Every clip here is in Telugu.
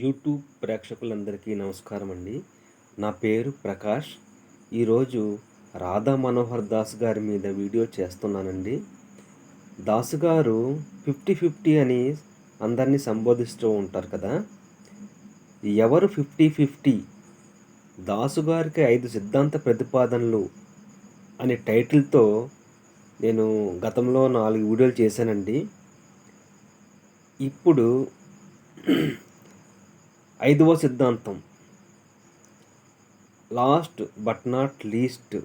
యూట్యూబ్ ప్రేక్షకులందరికీ నమస్కారం అండి నా పేరు ప్రకాష్. ఈరోజు రాధా మనోహర్ దాస్ గారి మీద వీడియో చేస్తున్నానండి. దాస్ గారు ఫిఫ్టీ ఫిఫ్టీ అని అందరినీ సంబోధిస్తూ ఉంటారు కదా. ఎవరు ఫిఫ్టీ ఫిఫ్టీ? దాసు గారికి ఐదు సిద్ధాంత ప్రతిపాదనలు అనే టైటిల్తో నేను గతంలో నాలుగు వీడియోలు చేశానండి. ఇప్పుడు ఐదవ సిద్ధాంతం. లాస్ట్ బట్ నాట్ లీస్ట్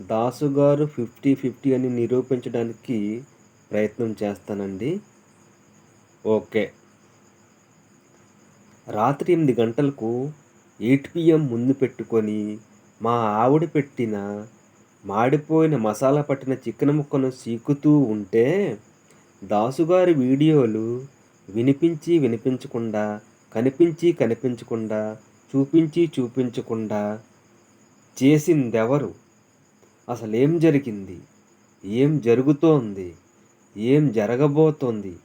దాసుగారు ఫిఫ్టీ ఫిఫ్టీ అని నిరూపించడానికి ప్రయత్నం చేస్తానండి. ఓకే. రాత్రి ఎనిమిది గంటలకు ఎయిట్ పిఎం ముందు పెట్టుకొని మా ఆవిడ పెట్టిన మాడిపోయిన మసాలా పట్టిన చికెన్ ముక్కను సీకుతూ ఉంటే దాసుగారి వీడియోలు వినిపించి వినిపించకుండా కనిపించి కనిపించకుండా చూపించి చూపించకుండా చేసిందెవరు? అసలు ఏం జరిగింది? ఏం జరుగుతోంది? ఏం జరగబోతోంది?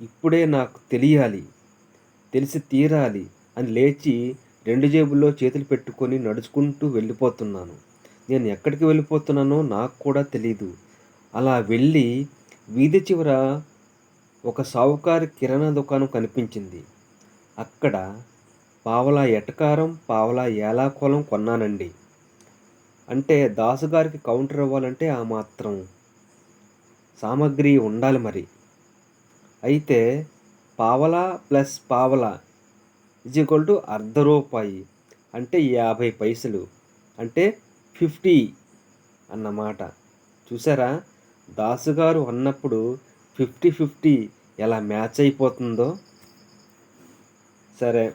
ఇప్పుడే నాకు తెలియాలి తెలిసి తీరాలి అని లేచి రెండు జేబుల్లో చేతులు పెట్టుకొని నడుచుకుంటూ వెళ్ళిపోతున్నాను. నేను ఎక్కడికి వెళ్ళిపోతున్నానో నాకు కూడా తెలీదు. అలా వెళ్ళి వీధి చివర ఒక సావుకారి కిరాణా దుకాణం కనిపించింది. అక్కడ పావలా ఎటకారం పావలా ఏలాకోలం కొన్నానండి. అంటే దాసుగారికి కౌంటర్ ఇవ్వాలంటే ఆ మాత్రం సామాగ్రి ఉండాలి మరి. అయితే పావలా ప్లస్ పావలా ఇజ్ ఈక్వల్ టు అర్ధ రూపాయి అంటే యాభై పైసలు అంటే ఫిఫ్టీ అన్నమాట. చూసారా? దాసుగారు అన్నప్పుడు ఫిఫ్టీ ఫిఫ్టీ ఎలా మ్యాచ్ అయిపోతుందో? సరే.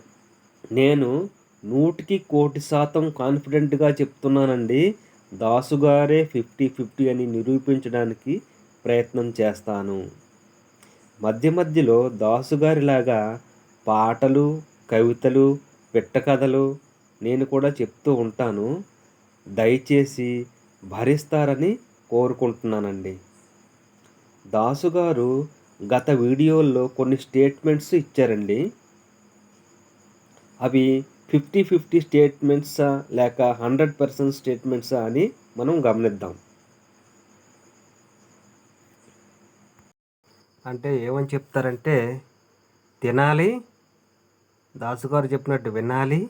నేను నూటికి కోటి శాతం కాన్ఫిడెంట్గా చెప్తున్నానండి. దాసుగారే ఫిఫ్టీ ఫిఫ్టీ అని నిరూపించడానికి ప్రయత్నం చేస్తాను. మధ్య మధ్యలో దాసుగారిలాగా పాటలు కవితలు పిట్టకథలు నేను కూడా చెప్తూ ఉంటాను. దయచేసి భరిస్తారని కోరుకుంటున్నానండి. దాసుగారు గత వీడియోల్లో కొన్ని స్టేట్మెంట్స్ ఇచ్చారండి. అవి ఫిఫ్టీ ఫిఫ్టీ స్టేట్మెంట్సా లేక హండ్రెడ్ పర్సెంట్ స్టేట్మెంట్సా అని మనం గమనిద్దాం. అంటే ఏమని చెప్తారంటే తినాలి దాసుగారు చెప్పినట్టు వినాలి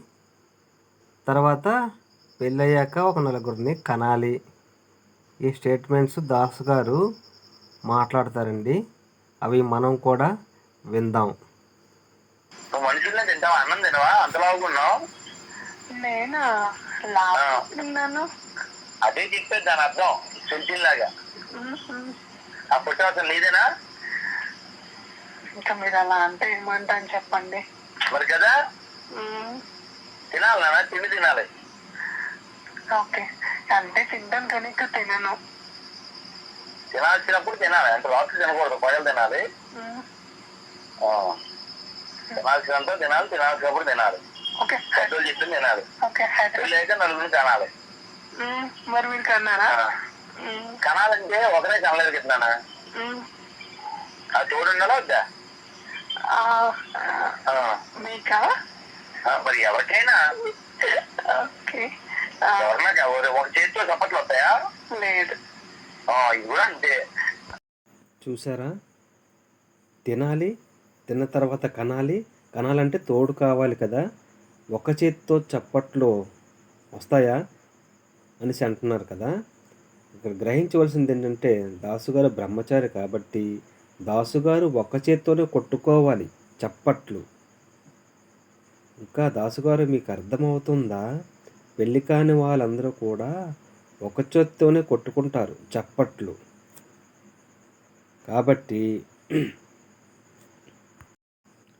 తర్వాత పెళ్ళయ్యాక ఒక నలుగురిని కనాలి. ఈ స్టేట్మెంట్స్ దాసు గారు మాట్లాడతారండి. అవి మనం కూడా విందాం నువ్వు మనుషుల్ని తింటావా అన్నం లాగున్నావు నేనా? అదే చెప్పేది దాని అర్థం సెంటిల్లాగా. ఆ పుట్ట అసలు నీదేనా? ఇంకా మీరు అలా అంటే ఏమంటాను చెప్పండి. మరి కదా? మ్మ్. తినాలి నాన్న తిండి తినాలి. ఓకే. అంటే తింటాను కానీ ఇంకా తినను. తినాల్సినప్పుడు తినాలి అంటే రాత్రి తినకూడదు పొగలు తినాలి. ఆ. తినాల్సినంత తినాలి తినాల్సినప్పుడు తినాలి. పెద్దోళ్ళు చెప్పింది తినాలి. ఓకే హైదరాబాద్. పెళ్ళాక నలుగురిని కనాలి. మరి మీరు కన్నారా. కనాలంటే ఒకరే కనలేదు చెప్తున్నానా మ్మ్. ఆ తోడు ఉండాలా వద్దా? ఆ, ఆ. మీకా? మరి ఎవరికైనా. ఓకే. ఆ, ఎవరన్నా ఎవరు ఒక చేతితో చప్పట్లు వస్తాయా? లేదు. ఆ, ఇది కూడా అంతే. చూసారా? తినాలి తిన్న తర్వాత కనాలి. కనాలంటే తోడు కావాలి కదా. ఒక చేతితో చప్పట్లు వస్తాయా అనేసి అంటున్నారు కదా. ఇక్కడ గ్రహించవలసింది ఏంటంటే దాసుగారు బ్రహ్మచారి కాబట్టి దాసుగారు ఒక చేత్తోనే కొట్టుకోవాలి చప్పట్లు. ఇంకా దాసుగారు మీకు అర్థమవుతుందా? పెళ్ళి కాని వాళ్ళందరూ కూడా ఒక చేత్తోనే కొట్టుకుంటారు చప్పట్లు. కాబట్టి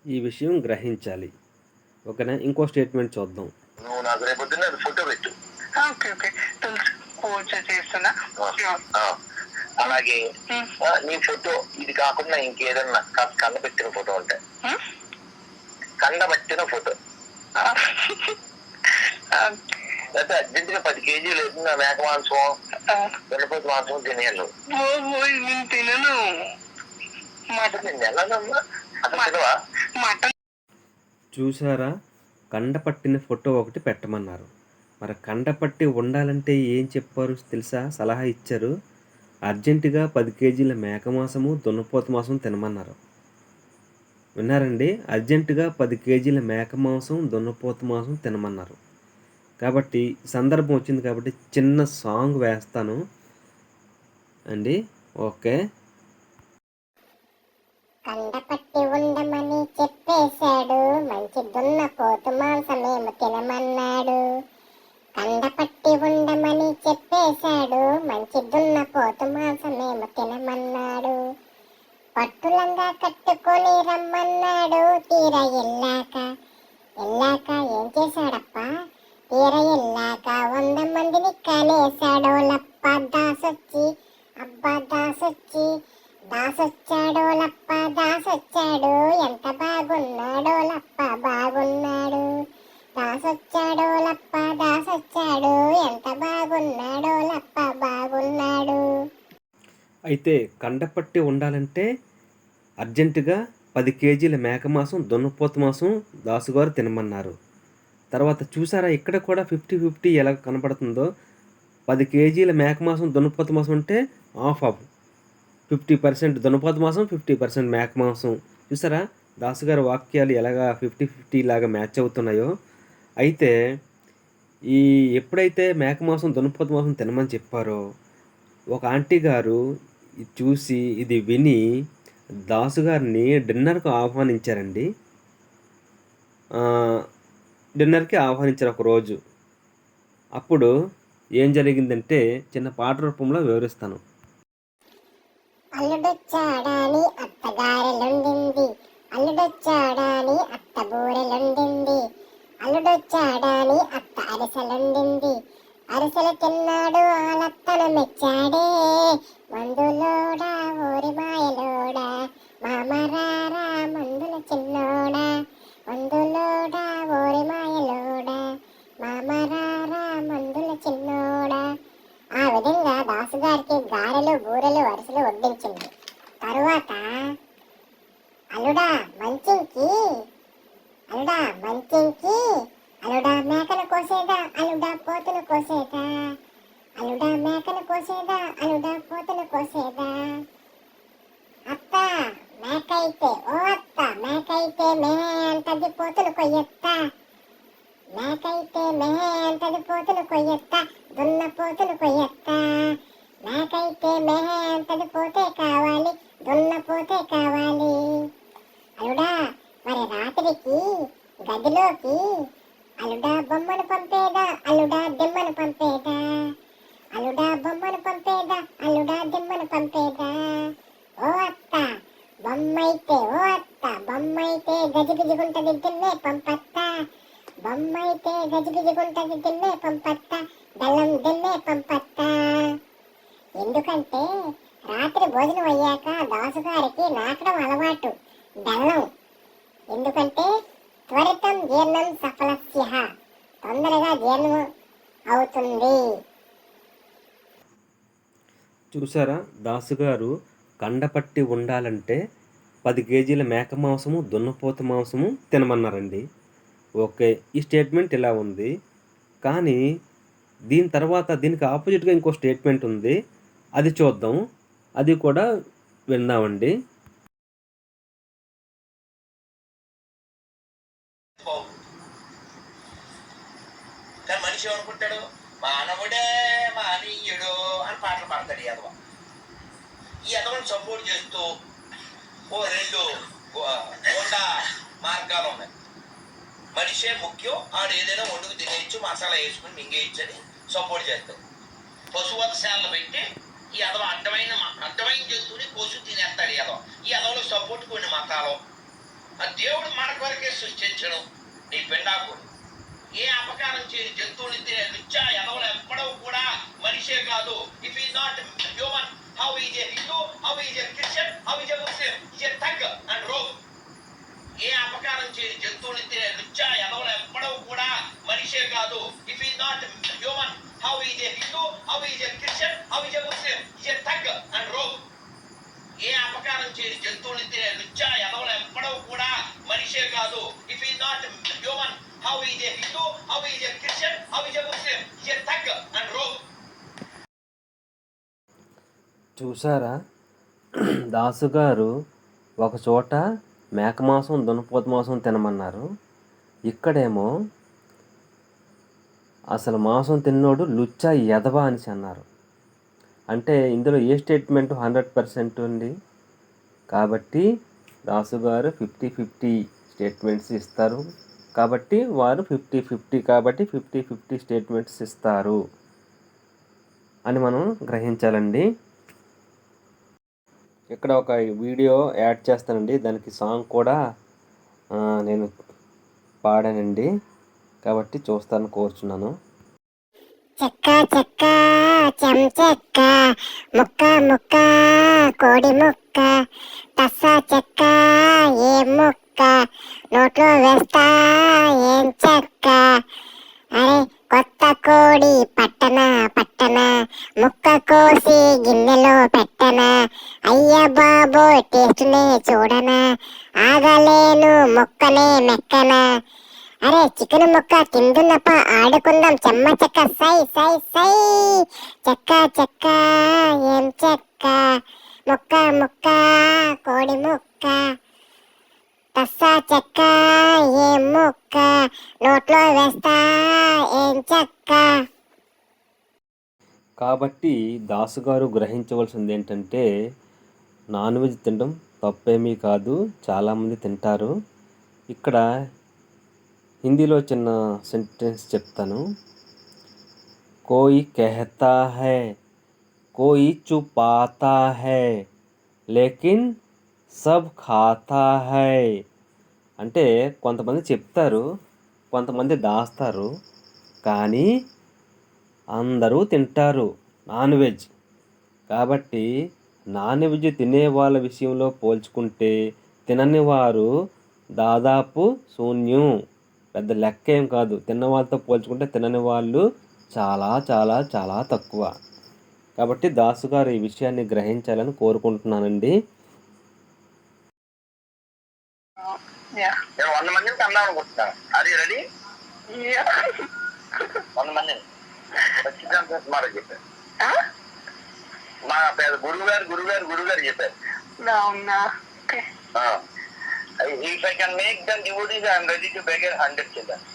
ఈ విషయం గ్రహించాలి. ఓకేనా? ఇంకో స్టేట్మెంట్ చూద్దాం. నువ్వు నాకు రేపు పొద్దున్న ఫోటో పెట్టు. Okay okay. తెలుసు. పూజ చేస్తున్నా. ఆ, అలాగే. ఆ, నీ ఫోటో ఇది కాకుండా ఇంకేదన్నా కాస్త కండ పెట్టిన ఫోటో ఉంటే. మ్మ్. కండ పట్టిన ఫోటో. ఆ, లేకపోతే అర్జెంట్గా పది కేజీలు వేసిన మేక మాంసం ఆ, వెన్నపోతు మాంసం తినేయాలి నేను తినను. మటన్ అసలు తినవా? మటన్ చూసారా కండపట్టిన ఫోటో ఒకటి పెట్టమన్నారు. మరి కండపట్టి ఉండాలంటే ఏం చెప్పారు తెలుసా? సలహా ఇచ్చారు. అర్జెంటుగా పది కేజీల మేక మాసము దున్నపోత మాసం తినమన్నారు. విన్నారండి? అర్జెంటుగా పది కేజీల మేక మాంసం దున్నపోత మాంసం తినమన్నారు. కాబట్టి సందర్భం వచ్చింది కాబట్టి చిన్న సాంగ్ వేస్తాను. అండి? ఓకే. దున్న పోతు మాంసమేమో తినమన్నాడు. కండపట్టి ఉండమని చెప్పేశాడు. మంచి దున్న పోతు మాంసమేమో తినమన్నాడు. పట్టులంగా కట్టుకొని రమ్మన్నాడు. తీర ఎల్లాక ఎల్లాక ఏ అయితే కండపట్టి ఉండాలంటే అర్జెంటుగా పది కేజీల మేక మాంసం దున్నపోత మాంసం దాసుగారు తినమన్నారు. తర్వాత చూసారా ఇక్కడ కూడా ఫిఫ్టీ ఫిఫ్టీ ఎలా కనపడుతుందో? పది కేజీల మేక మాంసం దున్నపోత మాంసం అంటే ఆఫ్ ఆఫ్ ఫిఫ్టీ పర్సెంట్ దున్నపోత మాంసం ఫిఫ్టీ పర్సెంట్ మేక మాంసం. చూసారా? దాసుగారి వాక్యాలు ఎలాగా ఫిఫ్టీ ఫిఫ్టీ లాగా మ్యాచ్ అవుతున్నాయో. అయితే ఈ ఎప్పుడైతే మేక మాంసం దున్నపోత మాంసం తినమని చెప్పారో ఒక ఆంటీ గారు చూసి ఇది విని దాసుగారిని డిన్నర్కు ఆహ్వానించారండి. డిన్నర్కి ఆహ్వానించారు ఒకరోజు అప్పుడు ఏం జరిగిందంటే చిన్న పాట రూపంలో వివరిస్తాను. అల్లుడొచ్చాడాని అత్తగారెలుండింది. అల్లుడొచ్చాడాని అత్త బూరెలుండింది అల్లుడొచ్చాడాని అత్త అరిసెలుండింది. అరిసెలు తిన్నాడు ఆలత్తను మెచ్చాడే. మందులోడా ఊరి మాయలోడా మామరారా మందుల చిన్నోడా. మందులోడా ఊరి మాయలోడా మామరారా మందుల చిన్నోడా. ఆ విధంగా దాసుగారికి గారెలు బూరెలు వరుసలు వడ్డించింది. తరువాత అల్లుడా మంచింకి అల్లుడా మంచింకి అలుడా మేకను కోసేదా? అలుడా పోతును కోసేదా? అలుడా మేకను కోసేదా? అలుడా పోతును కోసేదా? అత్త మేకైతే ఓ అత్త మేకైతే మే అంటది పోతును కొయ్యత్త. మేకైతే మే అంటది పోతును కొయ్యత్త దున్న పోతును కొయ్యత్త. మేకైతే మే అంటది పోతే కావాలి దున్న పోతే కావాలి. అలుడా మరి రాత్రికి గదిలోకి అలుడా బొమ్మను పంపేదా? అలుడా దిమ్మను పంపేదా? అలుడా బొమ్మను పంపేదా? అలుడా దిమ్మను పంపేదా? ఓ అత్త బొమ్మైతే ఓ అత్త బొమ్మైతే గజిబిజిగుంటది దిమ్మే పంపత్త. బొమ్మైతే గజిబిజిగుంటది దిమ్మే పంపత్త బెల్లం దిమ్మే పంపత్త. ఎందుకంటే రాత్రి భోజనం అయ్యి చూసారా? దాసుగారు కండపట్టి ఉండాలంటే పది కేజీల మేక మాంసము దున్నపోత మాంసము తినమన్నారండి. ఓకే ఈ స్టేట్మెంట్ ఇలా ఉంది. కానీ దీని తర్వాత దీనికి ఆపోజిట్గా ఇంకో స్టేట్మెంట్ ఉంది. అది చూద్దాం. అది కూడా విందామండి. మనిషి ఏమనుకుంటాడు? మానవుడే మానీయుడు అని పాటలు పాడతాడు ఈ ఎదవ ఈ ఎదవని సపోర్ట్ చేస్తూ ఓ రెండు గోండా మార్గాలు ఉన్నాయి మనిషే ముఖ్యం ఆడు ఏదైనా వండుకు తినేయచ్చు మసాలా వేసుకుని మింగేయచ్చని సపోర్ట్ చేస్తాడు పశువధశాలను పెట్టి ఈ ఎదవ అడ్డమైన అడ్డమైన జంతువుని కోసు తినేస్తాడు ఈ ఎదవ ఈ ఎదవలో సపోర్ట్ కొన్ని మతాలు ఆ దేవుడు మనకు వరకే సృష్టించడం నీ పిండాకుడు ఏ అపకారం చేయని జంతువుని తినే నిత్య ఎదవలు ఎప్పడవు కూడా మనిషే కాదు if he not human how is a Hindu how is a Christian how is a Muslim is a thug and rogue ఏ అపకారం చేయని జంతువుని తినే నిత్య ఎదవలు ఎప్పడవు కూడా మనిషే కాదు if he not human how is a Hindu how is a Christian how is a Muslim is a thug and rogue ఏ అపకారం చేయని జంతువుని తినే నిత్య ఎదవలు ఎప్పడవు కూడా మనిషే కాదు if he not human how he is a Hindu, how he is a Christian, how he is a Muslim. He is a thug and rogue. చూసారా దాసుగారు ఒక చోట మేక మాంసం దునపోత మాంసం తినమన్నారు. ఇక్కడేమో అసలు మాంసం తిన్నోడు లుచ్చా ఎదవా అనేసి అన్నారు. అంటే ఇందులో ఏ స్టేట్మెంట్ హండ్రెడ్ పర్సెంట్ ఉంది? కాబట్టి దాసు గారు ఫిఫ్టీ ఫిఫ్టీ స్టేట్మెంట్స్ ఇస్తారు. కాబట్టి వారు ఫిఫ్టీ ఫిఫ్టీ కాబట్టి ఫిఫ్టీ ఫిఫ్టీ స్టేట్మెంట్స్ ఇస్తారు అని మనం గ్రహించాలండి. ఇక్కడ ఒక వీడియో యాడ్ చేస్తానండి. దానికి సాంగ్ కూడా నేను పాడానండి. కాబట్టి చూస్తాను కోరుచున్నాను. చెక్క చెక్క చెం చెక్క ముక్క ముక్క కోడి ముక్క తస్స చెక్క నోట్లో వేస్తా ఏం చెక్క? అరే కొత్త కోడి పట్టన పట్టన? ముక్క కోసి గిన్నెలో పెట్టన? అయ్య బాబో టేస్ట్నే చూడన? ఆగలేను ముక్కనే మెక్కన? అరే చికెన్ ముక్క తిందున్నప్ప ఆడుకుందాం చెమ్మ చెక్క సై సై సై. చెక్క చెక్క ఏం చెక్క? ముక్క ముక్క కోడి ముక్క. తస్స చెక్క ఏ ముక్క నోట్లో వేస్తా ఏం చెక్క? కాబట్టి దాసుగారు గ్రహించవలసింది ఏంటంటే నాన్ వెజ్ తినడం తప్పేమీ కాదు చాలామంది తింటారు. ఇక్కడ హిందీలో చిన్న సెంటెన్స్ చెప్తాను. కోయి కెహతా హై కోయి చుపాతా హై లేకిన్ సబ్ ఖాతా హై. అంటే కొంతమంది చెప్తారు కొంతమంది దాస్తారు కానీ అందరూ తింటారు నాన్ వెజ్ కాబట్టి నాన్ వెజ్ తినే వాళ్ళ విషయంలో పోల్చుకుంటే తినని వారు దాదాపు శూన్యం. పెద్ద లెక్క ఏం కాదు. తిన్న వాళ్ళతో పోల్చుకుంటే తినని వాళ్ళు చాలా చాలా చాలా తక్కువ. కాబట్టి దాసు గారు ఈ విషయాన్ని గ్రహించాలని కోరుకుంటున్నానండి. నేను వంద మందిని కన్నాను అనుకుంటున్నాను అది రెడీ వంద మందిని. చెప్పారు. మా పేద గురువు గారు గురువు గారు గురువు గారు చెప్పారు if I can make them devotees I'm ready to beggar hundred children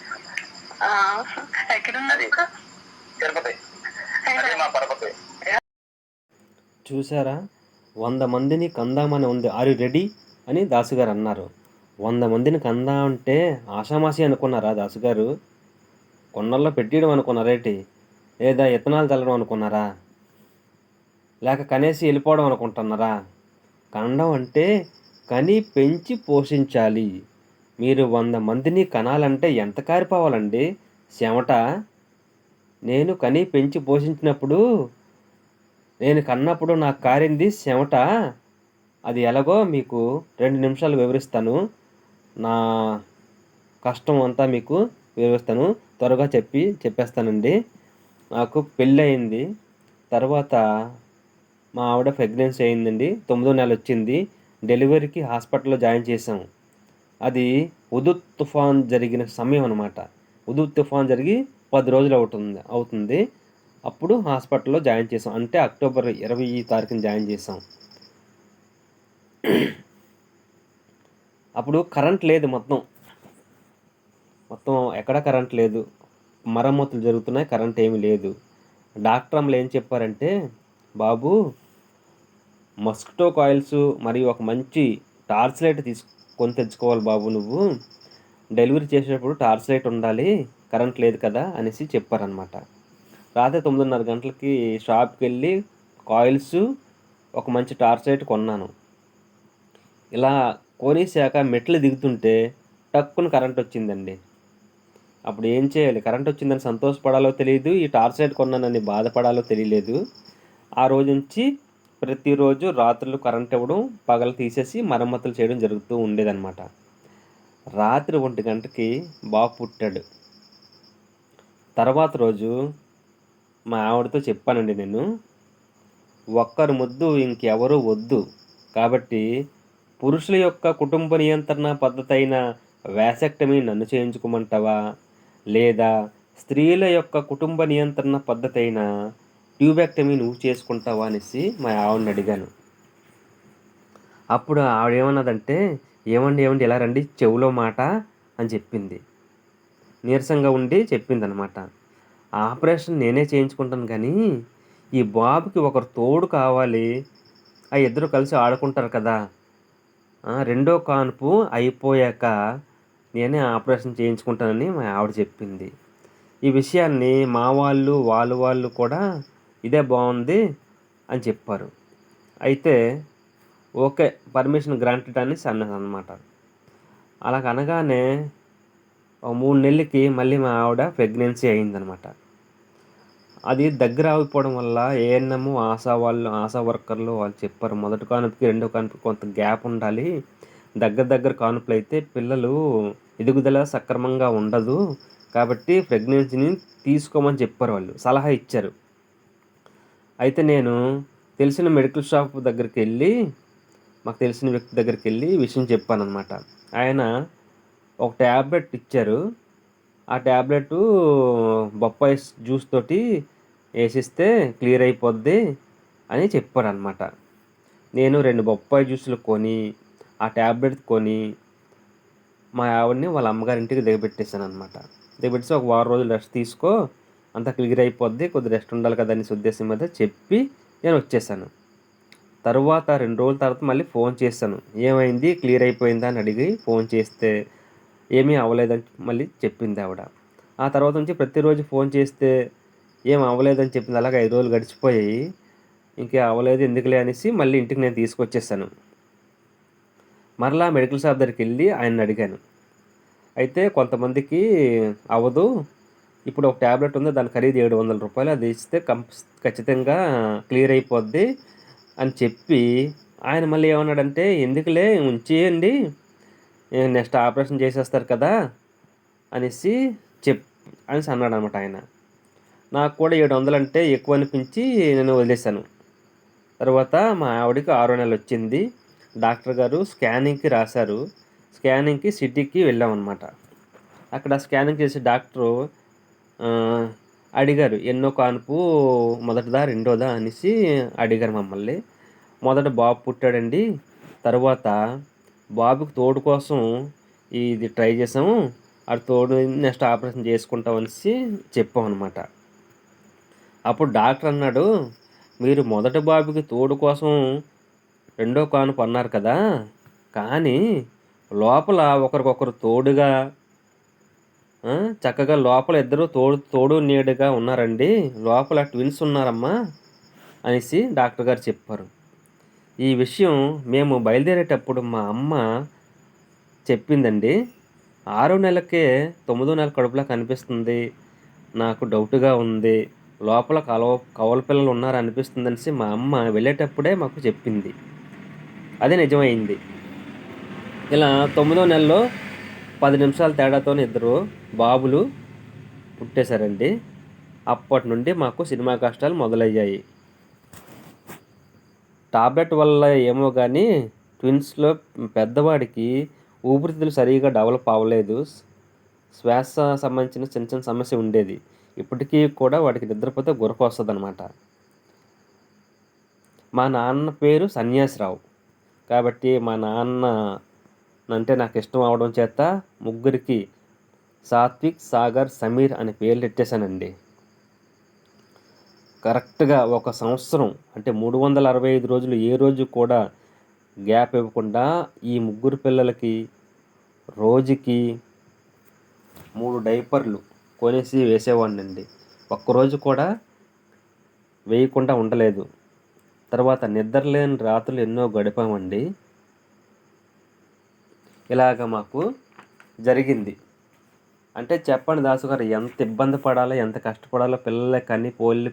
ఎక్కడున్నారు ఇంకా తిరుపతి. అదే మా పరపతి. చూసారా? వంద మందిని కందామని ఉంది. ఆర్ రెడీ అని దాసు గారు అన్నారు. వంద మందిని కందా అంటే ఆషామాషి అనుకున్నారా దాసు గారు కొన్నల్లో పెట్టియడం అనుకున్నారేటి లేదా ఇత్తనాలు చల్లడం అనుకున్నారా? లేక కనేసి వెళ్ళిపోవడం అనుకుంటున్నారా? కండం అంటే కని పెంచి పోషించాలి. మీరు వంద మందిని కనాలంటే ఎంత కారిపోవాలండి? చెమట నేను కని పెంచి పోషించినప్పుడు నేను కన్నప్పుడు నాకు కారింది చెమట అది ఎలాగో మీకు రెండు నిమిషాలు వివరిస్తాను. నా కష్టం అంతా మీకు వివరిస్తాను. త్వరగా చెప్పి చెప్పేస్తానండి. నాకు పెళ్ళి అయింది తర్వాత మా ఆవిడ ప్రెగ్నెన్సీ అయిందండి. తొమ్మిదో నెల వచ్చింది. డెలివరీకి హాస్పిటల్లో జాయిన్ చేసాం అది ఉదు తుఫాన్ జరిగిన సమయం అనమాట ఉదు తుఫాన్ జరిగి పది రోజులు అవుతుంది అవుతుంది. అప్పుడు హాస్పిటల్లో జాయిన్ చేసాం అంటే అక్టోబర్ ఇరవై తారీఖున జాయిన్ చేసాం అప్పుడు కరెంట్ లేదు మొత్తం. మొత్తం ఎక్కడ కరెంట్ లేదు. మరమ్మతులు జరుగుతున్నాయి కరెంట్ ఏమీ లేదు. డాక్టర్ అమ్మలు ఏం చెప్పారంటే బాబు మస్కిటో కాయిల్స్ మరియు ఒక మంచి టార్చ్ లైట్ తీసుకొని తెచ్చుకోవాలి బాబు నువ్వు. డెలివరీ చేసేటప్పుడు టార్చ్ లైట్ ఉండాలి కరెంట్ లేదు కదా అనేసి చెప్పారనమాట రాత్రి తొమ్మిదిన్నర గంటలకి షాప్కి వెళ్ళి కాయిల్స్ ఒక మంచి టార్చ్ లైట్ కొన్నాను. ఇలా కొనేసాక మెట్లు దిగుతుంటే టక్కున కరెంట్ వచ్చిందండి. అప్పుడు ఏం చేయాలి? కరెంట్ వచ్చిందని సంతోషపడాలో తెలియదు ఈ టార్చ్ లైట్ కొన్నానని బాధపడాలో తెలియలేదు. ఆ రోజు నుంచి ప్రతిరోజు రాత్రులు కరెంట్ ఇవ్వడం పగలు తీసేసి మరమ్మతులు చేయడం జరుగుతూ ఉండేదన్నమాట. రాత్రి ఒంటి గంటకి బాబు పుట్టాడు. తర్వాత రోజు మా ఆవిడతో చెప్పానండి నేను ఒక్కరు ముద్దు ఇంకెవరూ వద్దు. కాబట్టి పురుషుల యొక్క కుటుంబ నియంత్రణ పద్ధతి అయిన వ్యాసెక్టమీ నన్ను చేయించుకోమంటావా? లేదా స్త్రీల యొక్క కుటుంబ నియంత్రణ పద్ధతి అయిన ట్యూబెక్టమీ నువ్వు చేసుకుంటావా అనేసి మా ఆవిడని అడిగాను. అప్పుడు ఆవిడ ఏమన్నదంటే ఏమండి ఏమండి ఇలా రండి చెవులో మాట అని చెప్పింది. నీరసంగా ఉండి చెప్పింది అనమాట ఆపరేషన్ నేనే చేయించుకుంటాను కానీ ఈ బాబుకి ఒకరు తోడు కావాలి. ఆ ఇద్దరు కలిసి ఆడుకుంటారు కదా రెండో కాన్పు అయిపోయాక నేనే ఆపరేషన్ చేయించుకుంటానని మా ఆవిడ చెప్పింది. ఈ విషయాన్ని మా వాళ్ళు వాళ్ళ వాళ్ళు కూడా ఇదే బాగుంది అని చెప్పారు. అయితే ఓకే పర్మిషన్ గ్రాంటెడ్ అని అన్నది అనమాట అలా అనగానే మూడు నెలలకి మళ్ళీ మా ఆవిడ ప్రెగ్నెన్సీ అయిందనమాట అది దగ్గర ఆగిపోవడం వల్ల ఏఎన్ఎం ఆశా వాళ్ళు ఆశా వర్కర్లు వాళ్ళు చెప్పారు. మొదటి కానుపుకి రెండో కానుపుకి కొంత గ్యాప్ ఉండాలి. దగ్గర దగ్గర కానుపులు అయితే పిల్లలు ఎదుగుదల సక్రమంగా ఉండదు. కాబట్టి ప్రెగ్నెన్సీని తీసుకోమని చెప్పారు వాళ్ళు. సలహా ఇచ్చారు. అయితే నేను తెలిసిన మెడికల్ షాప్ దగ్గరికి వెళ్ళి మాకు తెలిసిన వ్యక్తి దగ్గరికి వెళ్ళి విషయం చెప్పాను అనమాట ఆయన ఒక ట్యాబ్లెట్ ఇచ్చారు. ఆ ట్యాబ్లెట్ బొప్పాయి జ్యూస్ తోటి వేసిస్తే క్లియర్ అయిపోద్ది అని చెప్పారు అనమాట నేను రెండు బొప్పాయి జ్యూసులు కొని ఆ ట్యాబ్లెట్ కొని మా ఆవిడని వాళ్ళ అమ్మగారింటికి దిగబెట్టేశాను అనమాట దిగబెట్టేసి ఒక వారం రోజులు రెస్ట్ తీసుకో అంతా క్లియర్ అయిపోద్ది కొద్ది రెస్ట్ ఉండాలి కదా అనేసి ఉద్దేశం మీద చెప్పి నేను వచ్చేసాను తరువాత రెండు రోజుల తర్వాత మళ్ళీ ఫోన్ చేశాను. ఏమైంది? క్లియర్ అయిపోయిందా అని అడిగి ఫోన్ చేస్తే ఏమీ అవ్వలేదని మళ్ళీ చెప్పింది ఆవిడ. ఆ తర్వాత నుంచి ప్రతిరోజు ఫోన్ చేస్తే ఏం అవ్వలేదని చెప్పింది. అలాగే ఐదు రోజులు గడిచిపోయాయి. ఇంకా అవ్వలేదు ఎందుకులే అనేసి మళ్ళీ ఇంటికి నేను తీసుకొచ్చేసాను. మరలా మెడికల్ షాప్ దగ్గరికి వెళ్ళి ఆయన అడిగాను. అయితే కొంతమందికి అవ్వదు. ఇప్పుడు ఒక ట్యాబ్లెట్ ఉంది. దాని ఖరీదు ఏడు వందల రూపాయలు. అది ఇస్తే కంప్ ఖచ్చితంగా క్లియర్ అయిపోద్ది అని చెప్పి ఆయన మళ్ళీ ఏమన్నాడంటే ఎందుకులే ఉంచేయండి. నెక్స్ట్ ఆపరేషన్ చేసేస్తారు కదా అనేసి చెప్ అనేసి అన్నాడు అనమాట ఆయన. నాకు కూడా ఏడు వందలు అంటే ఎక్కువ అనిపించి నేను వదిలేశాను. తర్వాత మా ఆవిడకి ఆరో నెల వచ్చింది. డాక్టర్ గారు స్కానింగ్కి రాశారు. స్కానింగ్కి సిటీకి వెళ్ళామన్నమాట. అక్కడ స్కానింగ్ చేసే డాక్టరు అడిగారు ఎన్నో కానుపు మొదటిదా రెండోదా? అనేసి అడిగారు మమ్మల్ని. మొదట బాబు పుట్టాడండి. తర్వాత బాబుకి తోడు కోసం ఇది ట్రై చేసాము అది తోడు నెక్స్ట్ ఆపరేషన్ చేసుకుంటాం అనేసి చెప్పాం అనమాట అప్పుడు డాక్టర్ అన్నాడు మీరు మొదటి బాబుకి తోడు కోసం రెండో కానుపు అన్నారు కదా కానీ లోపల ఒకరికొకరు తోడుగా చక్కగా లోపల ఇద్దరు తోడు తోడు నీడుగా ఉన్నారండి లోపల ట్విన్స్ ఉన్నారమ్మా అనేసి డాక్టర్ గారు చెప్పారు. ఈ విషయం మేము బయలుదేరేటప్పుడు మా అమ్మ చెప్పిందండి. ఆరో నెలకే తొమ్మిదో నెల కడుపులా కనిపిస్తుంది. నాకు డౌట్గా ఉంది. లోపల కలవ కవల పిల్లలు ఉన్నారు అనిపిస్తుంది అనేసి మా అమ్మ వెళ్ళేటప్పుడే మాకు చెప్పింది. అది నిజమైంది. ఇలా తొమ్మిదో నెలలో పది నిమిషాల తేడాతో ఇద్దరు బాబులు పుట్టేశారండి. అప్పటి నుండి మాకు సినిమా కష్టాలు మొదలయ్యాయి. టాబ్లెట్ వల్ల ఏమో కానీ ట్విన్స్లో పెద్దవాడికి ఊపిరితిత్తులు సరిగా డెవలప్ అవ్వలేదు. శ్వాస సంబంధించిన చిన్న చిన్న సమస్య ఉండేది. ఇప్పటికీ కూడా వాడికి నిద్రపోతే గురక వస్తుంది అనమాట మా నాన్న పేరు సన్యాసిరావు. కాబట్టి మా నాన్న అంటే నాకు ఇష్టం అవడం చేత ముగ్గురికి సాత్విక్ సాగర్ సమీర్ అనే పేర్లు పెట్టేశానండి కరెక్ట్గా ఒక సంవత్సరం అంటే మూడు వందల అరవై ఐదు రోజులు ఏ రోజు కూడా గ్యాప్ ఇవ్వకుండా ఈ ముగ్గురు పిల్లలకి రోజుకి మూడు డైపర్లు కొనేసి వేసేవాడినండి. ఒక్కరోజు కూడా వేయకుండా ఉండలేదు. తర్వాత నిద్రలేని రాత్రులు ఎన్నో గడిపామండి. ఇలాగ మాకు జరిగింది. అంటే చెప్పండి దాసు గారు ఎంత ఇబ్బంది పడాలో ఎంత కష్టపడాలో పిల్లలకి కానీ పోలి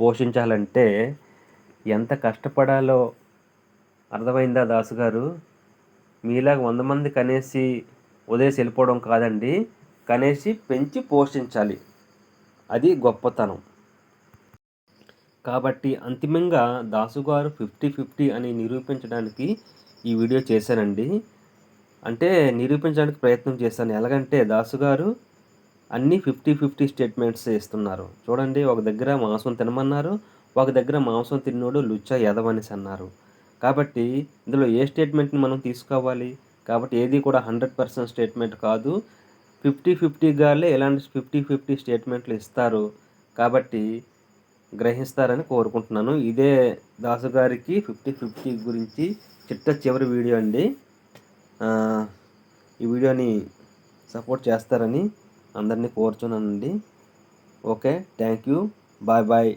పోషించాలంటే ఎంత కష్టపడాలో అర్థమైందా దాసు గారు మీలాగా వంద మంది కనేసి వదిలేసి వెళ్ళిపోవడం కాదండి. కనేసి పెంచి పోషించాలి. అది గొప్పతనం. కాబట్టి అంతిమంగా దాసు గారు ఫిఫ్టీ ఫిఫ్టీ అని నిరూపించడానికి ఈ వీడియో చేశానండి. అంటే నిరూపించడానికి ప్రయత్నం చేశాను. ఎలాగంటే దాసు గారు అన్నీ ఫిఫ్టీ ఫిఫ్టీ స్టేట్మెంట్స్ ఇస్తున్నారు. చూడండి ఒక దగ్గర మాంసం తినమన్నారు ఒక దగ్గర మాంసం తిన్నోడు లుచ్చా ఎదవనేసి అన్నారు. కాబట్టి ఇందులో ఏ స్టేట్మెంట్ని మనం తీసుకోవాలి? కాబట్టి ఏది కూడా హండ్రెడ్ పర్సెంట్ స్టేట్మెంట్ కాదు. ఫిఫ్టీ ఫిఫ్టీగాలే ఇలాంటి ఫిఫ్టీ ఫిఫ్టీ స్టేట్మెంట్లు ఇస్తారు. కాబట్టి గ్రహిస్తారని కోరుకుంటున్నాను. ఇదే దాసు గారికి ఫిఫ్టీ ఫిఫ్టీ గురించి చిట్ట చివరి వీడియో అండి. ఈ వీడియోని సపోర్ట్ చేస్తారని అందరినీ కోరుచున్నానండి. Okay thank you. Bye bye.